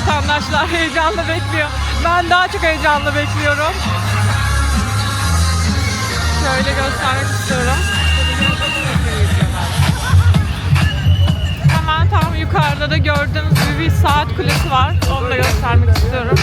vatandaşlar heyecanla bekliyor. Ben daha çok heyecanla bekliyorum. Şöyle göstermek istiyorum. Hemen tam yukarıda da gördüğünüz gibi bir saat kulesi var. Onu da göstermek istiyorum.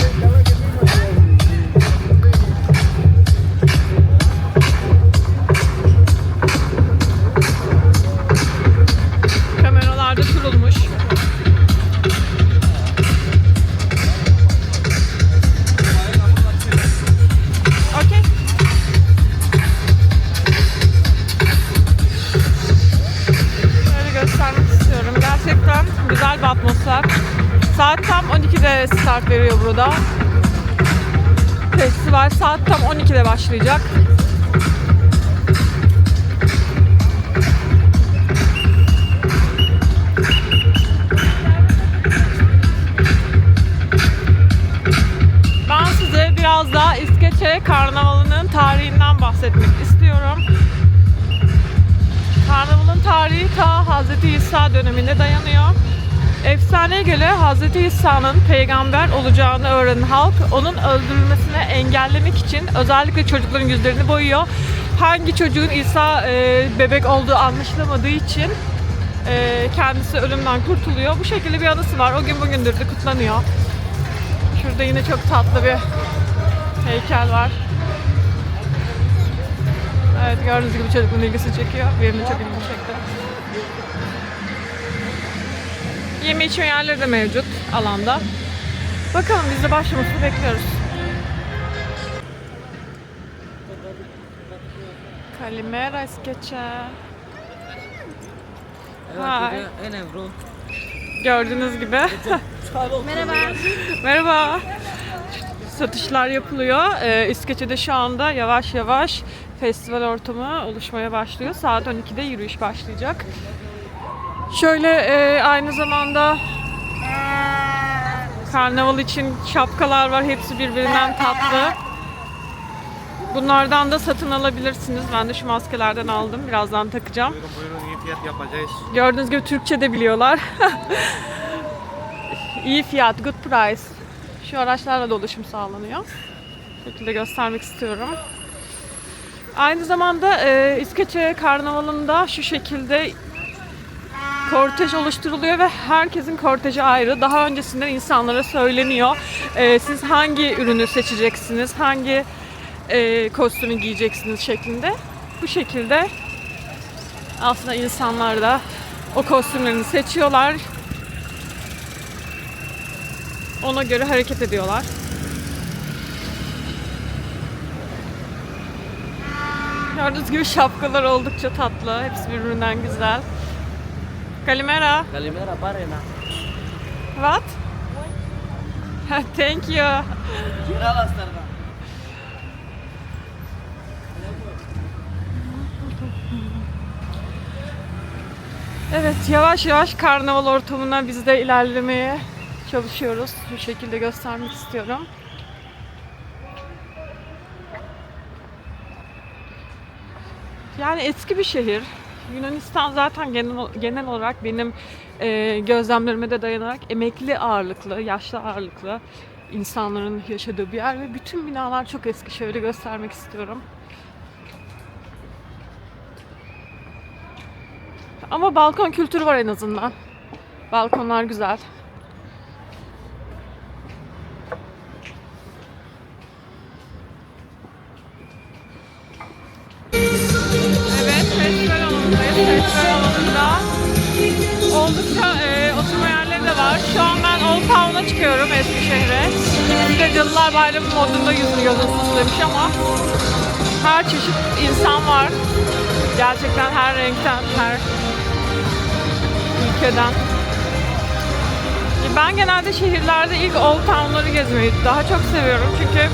Saat tam 12'de start veriyor burada. Festival saat tam 12'de başlayacak. Ben size biraz daha İskeçe Karnavalı'nın tarihinden bahsetmek istiyorum. Karnavalın tarihi ta Hz. İsa dönemine dayanıyor. Efsaneye göre Hz. İsa'nın peygamber olacağını öğrenen halk onun öldürülmesini engellemek için özellikle çocukların yüzlerini boyuyor. Hangi çocuğun İsa e, bebek olduğu anlaşılamadığı için e, kendisi ölümden kurtuluyor. Bu şekilde bir anısı var. O gün bugündür de kutlanıyor. Şurada yine çok tatlı bir heykel var. Evet gördüğünüz gibi çocukların ilgisi çekiyor. Benim de çok ilgimi çekti. Yeme içme yerleri de mevcut alanda. Bakalım biz de başlamasını bekliyoruz. Kalimera İskeçe. Hi. Gördüğünüz gibi. Merhaba. Merhaba. Satışlar yapılıyor. Ee, İskeçe'de şu anda yavaş yavaş festival ortamı oluşmaya başlıyor. Saat 12'de yürüyüş başlayacak. Şöyle e, aynı zamanda karnaval için şapkalar var. Hepsi birbirinden tatlı. Bunlardan da satın alabilirsiniz. Ben de şu maskelerden aldım. Birazdan takacağım. Buyurun buyurun iyi fiyat yapacağız. Gördüğünüz gibi Türkçe de biliyorlar. İyi fiyat, good price. Şu araçlarla da ulaşım sağlanıyor. Bu şekilde göstermek istiyorum. Aynı zamanda e, İskeçe Karnavalı'nda şu şekilde kortej oluşturuluyor ve herkesin korteji ayrı. Daha öncesinden insanlara söyleniyor. E, siz hangi ürünü seçeceksiniz, hangi e, kostümü giyeceksiniz şeklinde. Bu şekilde aslında insanlar da o kostümlerini seçiyorlar. Ona göre hareket ediyorlar. Gördüğünüz gibi şapkalar oldukça tatlı. Hepsi birbirinden güzel. Kalimera. Kalimera Parena. What? Thank you. Kiralastarda. Evet yavaş yavaş karnaval ortamına biz de ilerlemeye çalışıyoruz. Bu şekilde göstermek istiyorum. Yani eski bir şehir. Yunanistan zaten genel, genel olarak benim e, gözlemlerime de dayanarak emekli ağırlıklı, yaşlı ağırlıklı insanların yaşadığı bir yer ve bütün binalar çok eski. Şöyle göstermek istiyorum. Ama balkon kültürü var en azından. Balkonlar güzel. Evet, festival alanında oldukça e, oturma yerleri de var. Şu an ben Old Town'a çıkıyorum Eskişehir'e. Biz de Cadılar Bayramı modunda yüzüyoruz demiş ama her çeşit insan var. Gerçekten her renkten, her ülkeden. Ben genelde şehirlerde ilk old town'ları gezmeyi daha çok seviyorum çünkü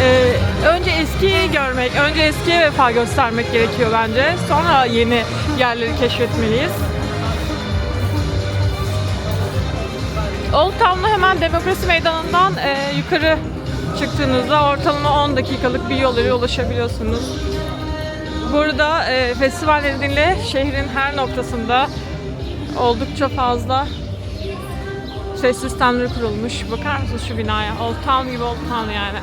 e, önce eskiyi görmek, önce eskiye vefa göstermek gerekiyor bence. Sonra yeni yerleri keşfetmeliyiz. Old Town'da hemen Demokrasi Meydanı'ndan e, yukarı çıktığınızda ortalama 10 dakikalık bir yol ulaşabiliyorsunuz. Burada e, festival nedeniyle şehrin her noktasında oldukça fazla ses sistemleri kurulmuş. Bakar mısınız şu binaya? Old Town gibi Old Town yani.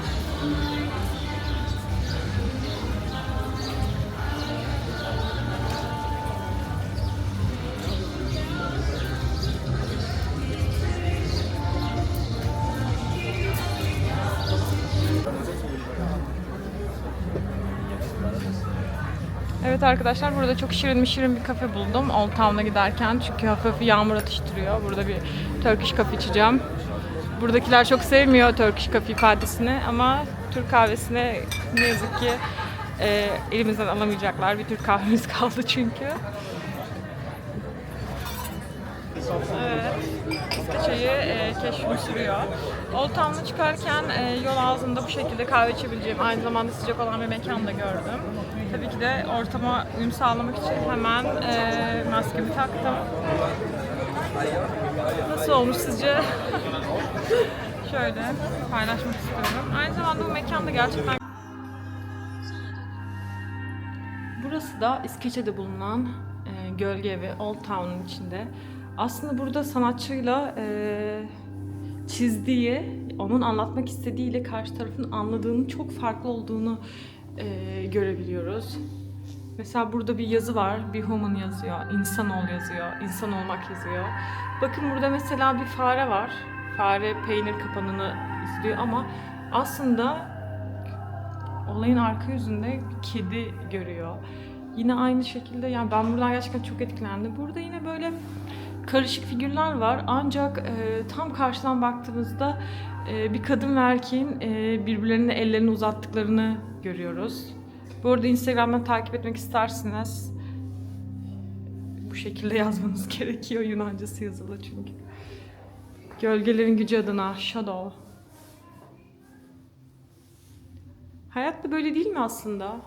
Evet arkadaşlar burada çok şirin şirin bir kafe buldum Old Town'a giderken çünkü hafif yağmur atıştırıyor. Burada bir Turkish coffee içeceğim. Buradakiler çok sevmiyor Turkish coffee ifadesini ama Türk kahvesine ne yazık ki e, elimizden alamayacaklar. Bir Türk kahvemiz kaldı çünkü. Evet. İskeçe'yi e, keşfim sürüyor. Old Town'a çıkarken e, yol ağzında bu şekilde kahve içebileceğim, aynı zamanda sıcak olan bir mekan da gördüm. Tabii ki de ortama uyum sağlamak için hemen e, maskemi taktım. Nasıl olmuş sizce? Şöyle paylaşmak istiyorum. Aynı zamanda bu mekan da gerçekten Burası da İskeçe'de bulunan e, gölge evi Old Town'un içinde. Aslında burada sanatçıyla e, çizdiği, onun anlatmak istediğiyle karşı tarafın anladığının çok farklı olduğunu e, görebiliyoruz. Mesela burada bir yazı var. Bir human yazıyor. insan ol yazıyor. insan olmak yazıyor. Bakın burada mesela bir fare var. Fare peynir kapanını izliyor ama aslında olayın arka yüzünde kedi görüyor. Yine aynı şekilde yani ben buradan gerçekten çok etkilendim. Burada yine böyle karışık figürler var ancak e, tam karşıdan baktığımızda bir kadın ve erkeğin e, birbirlerine ellerini uzattıklarını görüyoruz. Bu arada Instagram'dan takip etmek isterseniz bu şekilde yazmanız gerekiyor. Yunancası yazılı çünkü. Gölgelerin gücü adına Shadow. Hayat da böyle değil mi aslında?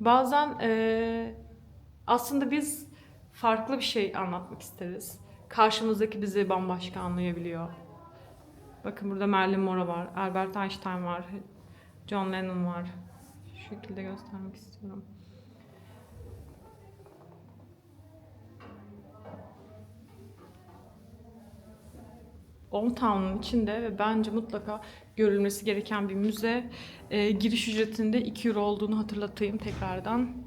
Bazen eee, aslında biz farklı bir şey anlatmak isteriz. Karşımızdaki bizi bambaşka anlayabiliyor. Bakın burada Marilyn Monroe var, Albert Einstein var, John Lennon var. Şu şekilde göstermek istiyorum. Old Town'un içinde ve bence mutlaka görülmesi gereken bir müze. Ee, giriş ücretinde 2 euro olduğunu hatırlatayım tekrardan.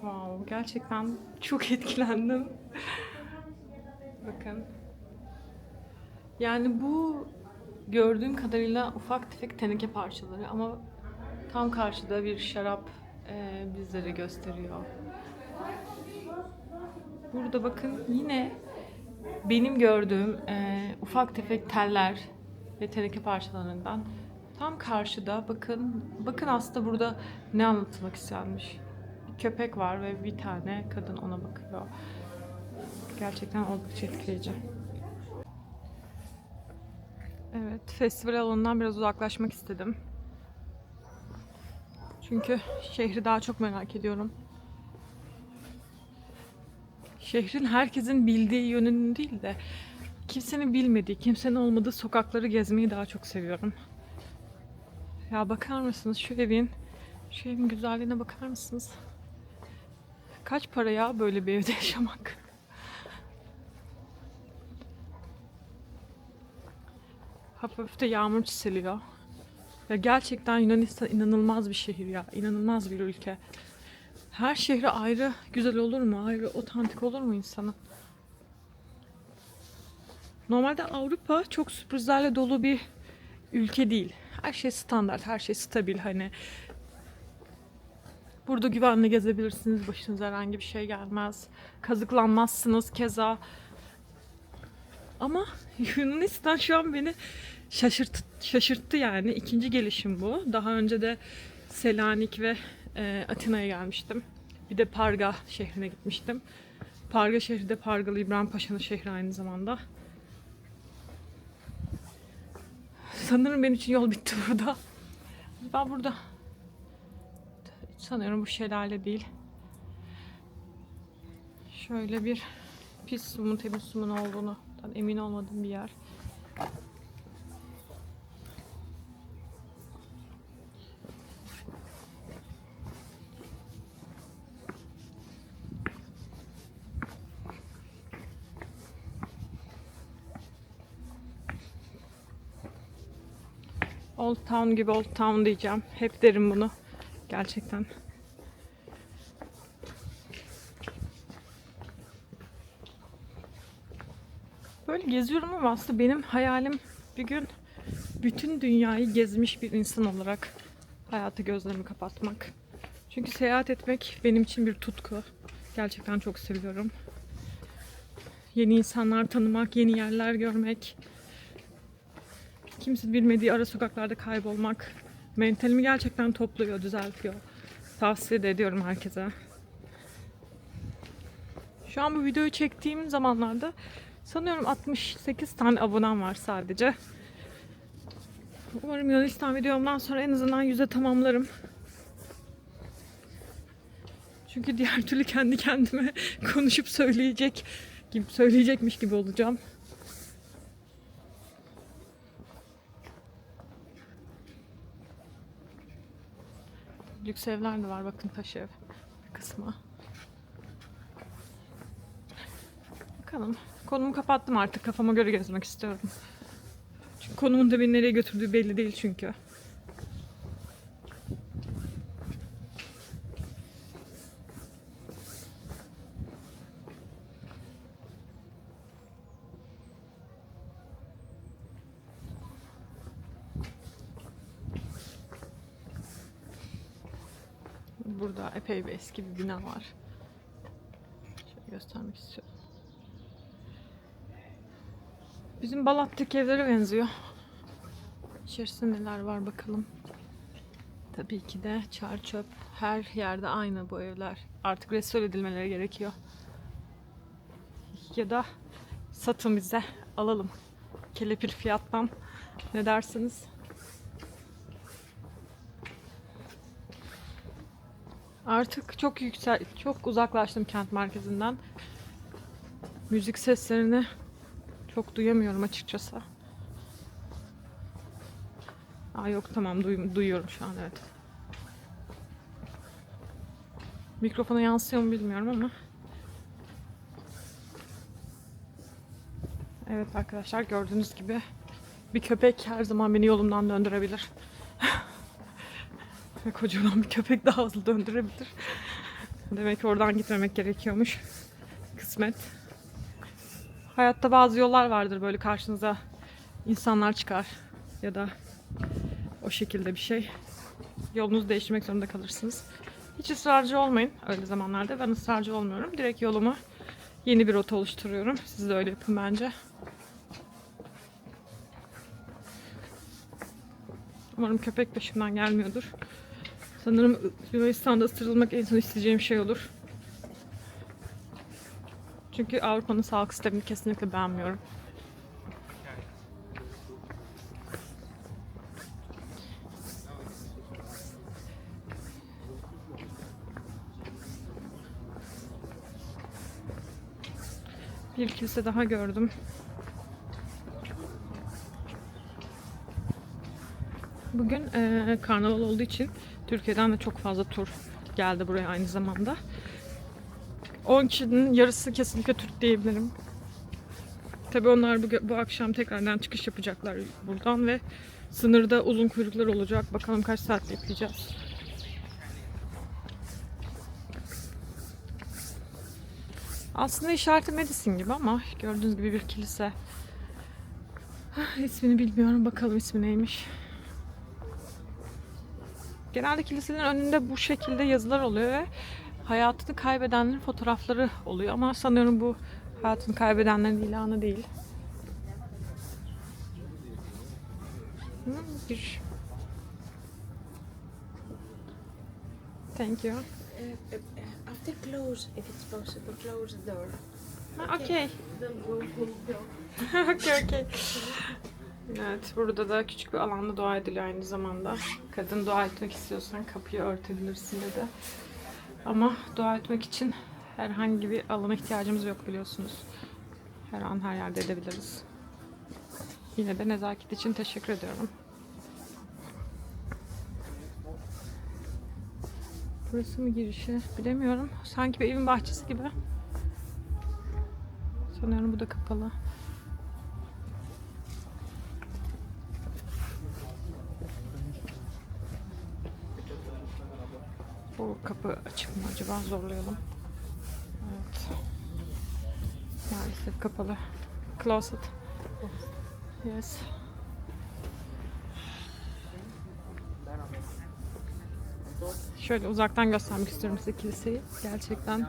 Wow, gerçekten çok etkilendim. Bakın. Yani bu gördüğüm kadarıyla ufak tefek teneke parçaları ama tam karşıda bir şarap e, bizleri gösteriyor. Burada bakın yine benim gördüğüm e, ufak tefek teller ve teneke parçalarından tam karşıda bakın bakın aslında burada ne anlatılmak istenmiş. Köpek var ve bir tane kadın ona bakıyor. Gerçekten oldukça etkileyici. Evet, festival alanından biraz uzaklaşmak istedim. Çünkü şehri daha çok merak ediyorum. Şehrin herkesin bildiği yönünün değil de kimsenin bilmediği, kimsenin olmadığı sokakları gezmeyi daha çok seviyorum. Ya bakar mısınız şu evin, şu evin güzelliğine bakar mısınız? Kaç para ya böyle bir evde yaşamak? Hafif de yağmur çiseliyor. Ya gerçekten Yunanistan inanılmaz bir şehir ya. İnanılmaz bir ülke. Her şehri ayrı güzel olur mu? Ayrı otantik olur mu insanın? Normalde Avrupa çok sürprizlerle dolu bir ülke değil. Her şey standart, her şey stabil hani. Burada güvenli gezebilirsiniz, başınıza herhangi bir şey gelmez. Kazıklanmazsınız keza. Ama Yunanistan şu an beni şaşırt, şaşırttı yani. İkinci gelişim bu. Daha önce de Selanik ve e, Atina'ya gelmiştim. Bir de Parga şehrine gitmiştim. Parga şehri de Pargalı İbrahim Paşa'nın şehri aynı zamanda. Sanırım benim için yol bitti burada. Ben burada. Sanıyorum bu şelale değil. Şöyle bir pis su mu temiz su mu ne olduğunu emin olmadığım bir yer. Old Town gibi Old Town diyeceğim. Hep derim bunu. Gerçekten. Böyle geziyorum ama aslında benim hayalim bir gün bütün dünyayı gezmiş bir insan olarak hayatı gözlerimi kapatmak. Çünkü seyahat etmek benim için bir tutku. Gerçekten çok seviyorum. Yeni insanlar tanımak, yeni yerler görmek, kimse bilmediği ara sokaklarda kaybolmak mentalimi gerçekten topluyor, düzeltiyor. Tavsiye de ediyorum herkese. Şu an bu videoyu çektiğim zamanlarda sanıyorum 68 tane abonem var sadece. Umarım Yunanistan videomdan sonra en azından yüze tamamlarım. Çünkü diğer türlü kendi kendime konuşup söyleyecek gibi söyleyecekmiş gibi olacağım. Lüks evler de var bakın taş ev bir kısmı. Bakalım. Konumu kapattım artık. Kafama göre gezmek istiyorum. Çünkü konumun da beni nereye götürdüğü belli değil çünkü. Burada epey bir eski bir bina var. Şöyle göstermek istiyorum. Bizim Balat'taki evlere benziyor. İçerisinde neler var bakalım. Tabii ki de çar çöp. Her yerde aynı bu evler. Artık restore edilmeleri gerekiyor. Ya da satın bize alalım. Kelepir fiyattan. Ne dersiniz? Artık çok yüksel, çok uzaklaştım kent merkezinden. Müzik seslerini çok duyamıyorum açıkçası. Aa yok tamam duy- duyuyorum şu an evet. Mikrofona yansıyor mu bilmiyorum ama. Evet arkadaşlar gördüğünüz gibi bir köpek her zaman beni yolumdan döndürebilir. Ve kocaman bir köpek daha hızlı döndürebilir. Demek ki oradan gitmemek gerekiyormuş. Kısmet. Hayatta bazı yollar vardır böyle karşınıza insanlar çıkar ya da o şekilde bir şey. Yolunuzu değiştirmek zorunda kalırsınız. Hiç ısrarcı olmayın öyle zamanlarda. Ben ısrarcı olmuyorum. Direkt yolumu yeni bir rota oluşturuyorum. Siz de öyle yapın bence. Umarım köpek peşimden gelmiyordur. Sanırım Yunanistan'da ısırılmak en son isteyeceğim şey olur. Çünkü Avrupa'nın sağlık sistemini kesinlikle beğenmiyorum. Bir kilise daha gördüm. Bugün eee, karnaval olduğu için Türkiye'den de çok fazla tur geldi buraya aynı zamanda. 10 kişinin yarısı kesinlikle Türk diyebilirim. Tabii onlar bu, bu akşam tekrardan çıkış yapacaklar buradan ve sınırda uzun kuyruklar olacak. Bakalım kaç saat bekleyeceğiz. Aslında işareti Medisin gibi ama gördüğünüz gibi bir kilise. Hah, İsmini bilmiyorum. Bakalım ismi neymiş. Genelde kiliselerin önünde bu şekilde yazılar oluyor ve hayatını kaybedenlerin fotoğrafları oluyor ama sanıyorum bu hayatını kaybedenlerin ilanı değil. Hı, bir. Thank you. Uh, after close, if it's possible, close the door. Okay. Door. okay, okay. Evet, burada da küçük bir alanda dua ediliyor aynı zamanda. Kadın dua etmek istiyorsan kapıyı örtebilirsin dedi. Ama dua etmek için herhangi bir alana ihtiyacımız yok biliyorsunuz. Her an her yerde edebiliriz. Yine de nezaket için teşekkür ediyorum. Burası mı girişi? Bilemiyorum. Sanki bir evin bahçesi gibi. Sanıyorum bu da kapalı. Bu kapı açık mı acaba? Zorlayalım. Evet. Maalesef kapalı. Closet. Yes. Şöyle uzaktan göstermek istiyorum size kiliseyi. Gerçekten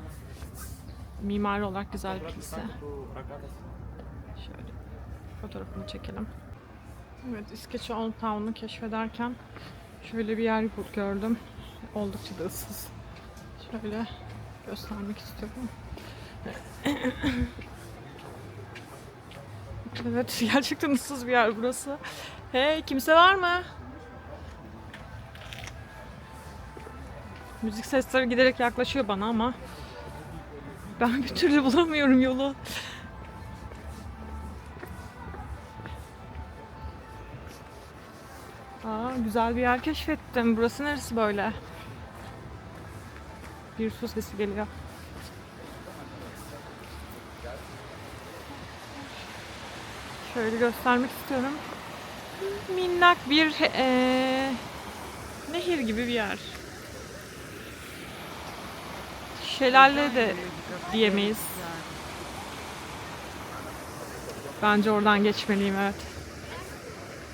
mimari olarak güzel bir kilise. Şöyle fotoğrafını çekelim. Evet, İskeçe Old Town'u keşfederken şöyle bir yer gördüm. Oldukça da ıssız. Şöyle göstermek istiyorum. Evet, gerçekten ıssız bir yer burası. Hey, kimse var mı? Müzik sesleri giderek yaklaşıyor bana ama ben bir türlü bulamıyorum yolu. Aa, güzel bir yer keşfettim. Burası neresi böyle? Bir su sesi geliyor. Şöyle göstermek istiyorum. Minnak bir eee, nehir gibi bir yer. Şelale de diyemeyiz. Bence oradan geçmeliyim evet.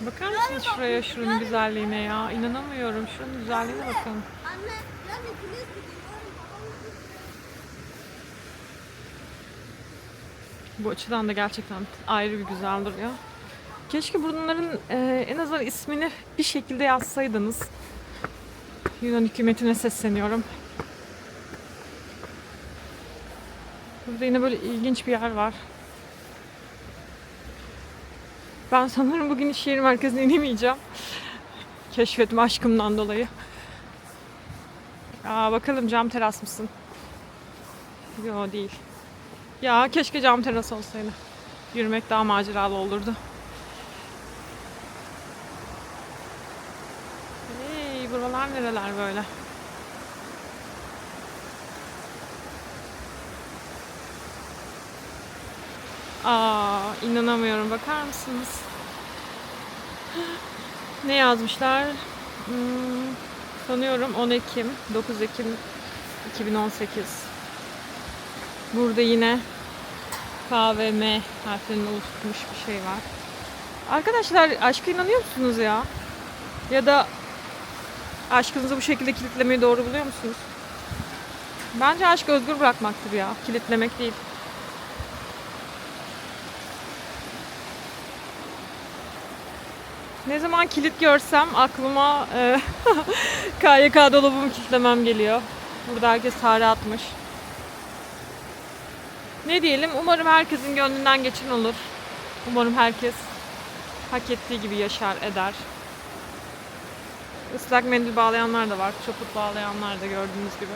Bakar mısınız şuraya, şunun güzelliğine ya? İnanamıyorum. Şunun güzelliğine bakın. Bu açıdan da gerçekten ayrı bir güzel duruyor. Keşke bunların e, en azından ismini bir şekilde yazsaydınız. Yunan hükümetine sesleniyorum. Burada yine böyle ilginç bir yer var. Ben sanırım bugün iş yeri merkezine inemeyeceğim. Keşfetme aşkımdan dolayı. Aa, bakalım cam teras mısın? Yo değil. Ya keşke cam teras olsaydı. Yürümek daha maceralı olurdu. Hey, buralar nereler böyle? Aa, inanamıyorum. Bakar mısınız? Ne yazmışlar? Hmm, sanıyorum 10 Ekim, 9 Ekim 2018. Burada yine K ve M harflerinin oluşturmuş bir şey var. Arkadaşlar aşka inanıyor musunuz ya? Ya da aşkınızı bu şekilde kilitlemeyi doğru buluyor musunuz? Bence aşk özgür bırakmaktır ya. Kilitlemek değil. Ne zaman kilit görsem aklıma e, KYK dolabımı kilitlemem geliyor. Burada herkes tarih atmış. Ne diyelim? Umarım herkesin gönlünden geçen olur. Umarım herkes hak ettiği gibi yaşar, eder. Islak mendil bağlayanlar da var. Çopuk bağlayanlar da gördüğünüz gibi.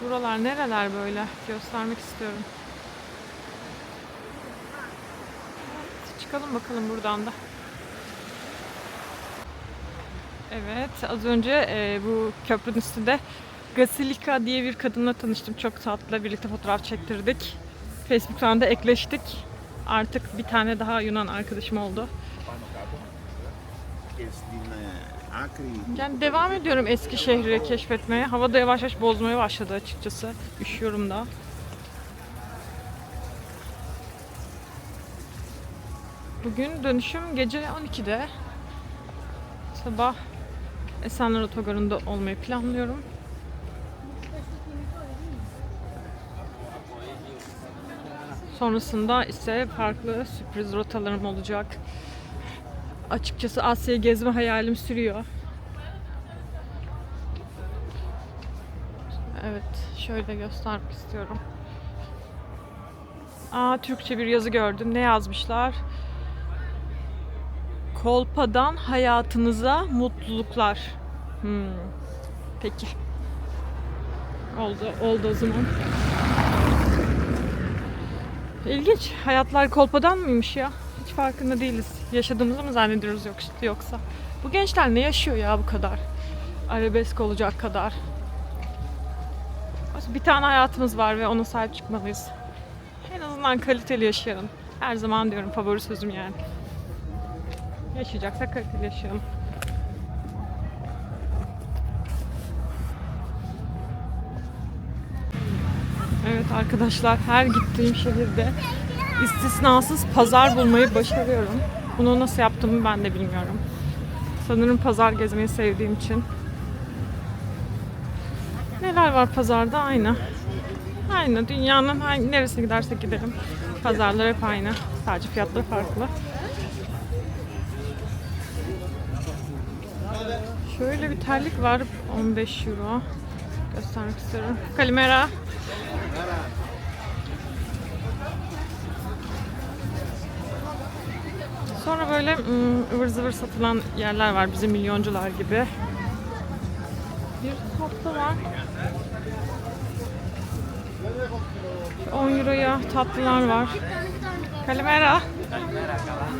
Buralar nereler böyle? Göstermek istiyorum. Çıkalım bakalım buradan da. Evet, az önce e, bu köprünün üstünde Gasilika diye bir kadınla tanıştım. Çok tatlı. Birlikte fotoğraf çektirdik. Facebook'tan da ekleştik. Artık bir tane daha Yunan arkadaşım oldu. Yani devam ediyorum eski şehri keşfetmeye. Hava da yavaş yavaş bozmaya başladı açıkçası. Üşüyorum da. Bugün dönüşüm gece 12'de. Sabah Esenler Otogarı'nda olmayı planlıyorum. Sonrasında ise farklı sürpriz rotalarım olacak. Açıkçası Asya'yı gezme hayalim sürüyor. Evet, şöyle göstermek istiyorum. Aa, Türkçe bir yazı gördüm. Ne yazmışlar? Kolpadan hayatınıza mutluluklar. Hmm. Peki. Oldu, oldu o zaman. İlginç. Hayatlar kolpadan mıymış ya? Hiç farkında değiliz. Yaşadığımızı mı zannediyoruz yok, yoksa? Bu gençler ne yaşıyor ya bu kadar? Arabesk olacak kadar. Bir tane hayatımız var ve ona sahip çıkmalıyız. En azından kaliteli yaşayalım. Her zaman diyorum favori sözüm yani. Yaşayacaksak kaliteli yaşayalım. Evet arkadaşlar her gittiğim şehirde istisnasız pazar bulmayı başarıyorum. Bunu nasıl yaptığımı ben de bilmiyorum. Sanırım pazar gezmeyi sevdiğim için. Neler var pazarda? Aynı. Aynı. Dünyanın hangi, neresine gidersek gidelim. Pazarlar hep aynı. Sadece fiyatları farklı. Şöyle bir terlik var. 15 euro. Göstermek istiyorum. Kalimera. Sonra böyle ım, ıvır zıvır satılan yerler var. Bizim milyoncular gibi. Bir tatlı var. 10 euroya tatlılar var. Kalimera. Que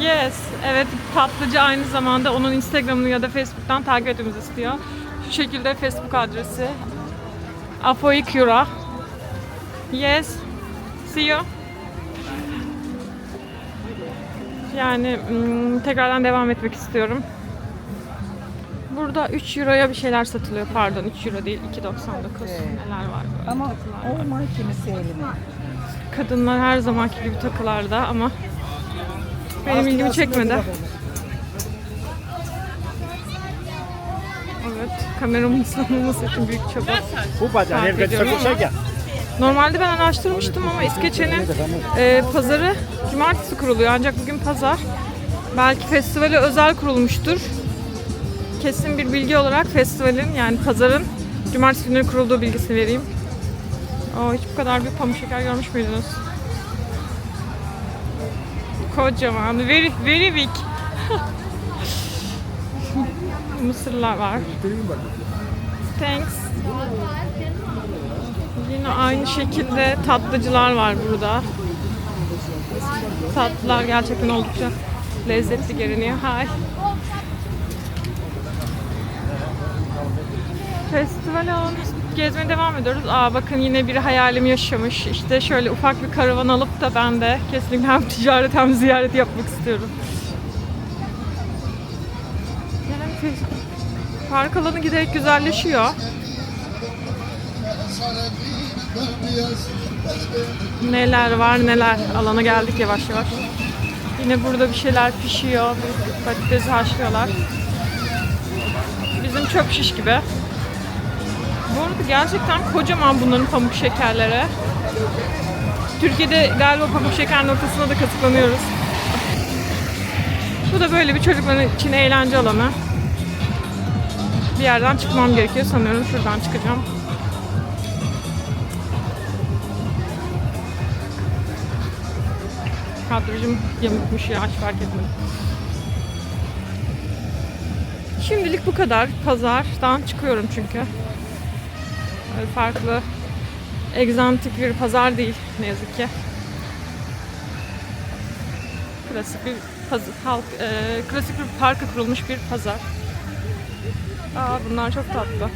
Yes. Evet tatlıcı aynı zamanda onun Instagram'ını ya da Facebook'tan takip etmemizi istiyor. Şu şekilde Facebook adresi. Afoy Cura. Yes. See you. Yani mm, tekrardan devam etmek istiyorum. Burada 3 euroya bir şeyler satılıyor. Pardon 3 euro değil 2.99. Neler var böyle? Ama takılar var. olma kimisi elime. Kadınlar her zamanki gibi takılarda ama benim ilgimi çekmedi. Evet, kameramın ıslanmaması için büyük çaba sarf ediyorum ama Normalde ben araştırmıştım ama İskeçe'nin e, pazarı cumartesi kuruluyor ancak bugün pazar. Belki festivale özel kurulmuştur. Kesin bir bilgi olarak festivalin yani pazarın cumartesi günü kurulduğu bilgisini vereyim. Aa, hiç bu kadar bir pamuk şeker görmüş müydünüz? Kocaman, very, very big. Mısırlar var. Thanks. Yine aynı şekilde tatlıcılar var burada. Tatlılar gerçekten oldukça lezzetli görünüyor. Hi. Alanı gezmeye devam ediyoruz. Aa bakın yine bir hayalim yaşamış. İşte şöyle ufak bir karavan alıp da ben de kesinlikle hem ticaret hem ziyaret yapmak istiyorum. Yani park alanı giderek güzelleşiyor. Neler var neler. Alana geldik yavaş yavaş. Yine burada bir şeyler pişiyor. Patatesi haşlıyorlar. Bizim çöp şiş gibi. Bu arada gerçekten kocaman bunların pamuk şekerleri. Türkiye'de galiba pamuk şeker noktasına da katıklanıyoruz. Bu da böyle bir çocukların için eğlence alanı. Bir yerden çıkmam gerekiyor sanıyorum. Şuradan çıkacağım. Kadrajım yamukmuş ya hiç fark etmedim. Şimdilik bu kadar. Pazardan çıkıyorum çünkü. Böyle farklı egzantik bir pazar değil ne yazık ki. Klasik bir pazar, halk, e, klasik bir parka kurulmuş bir pazar. Aa bunlar çok tatlı.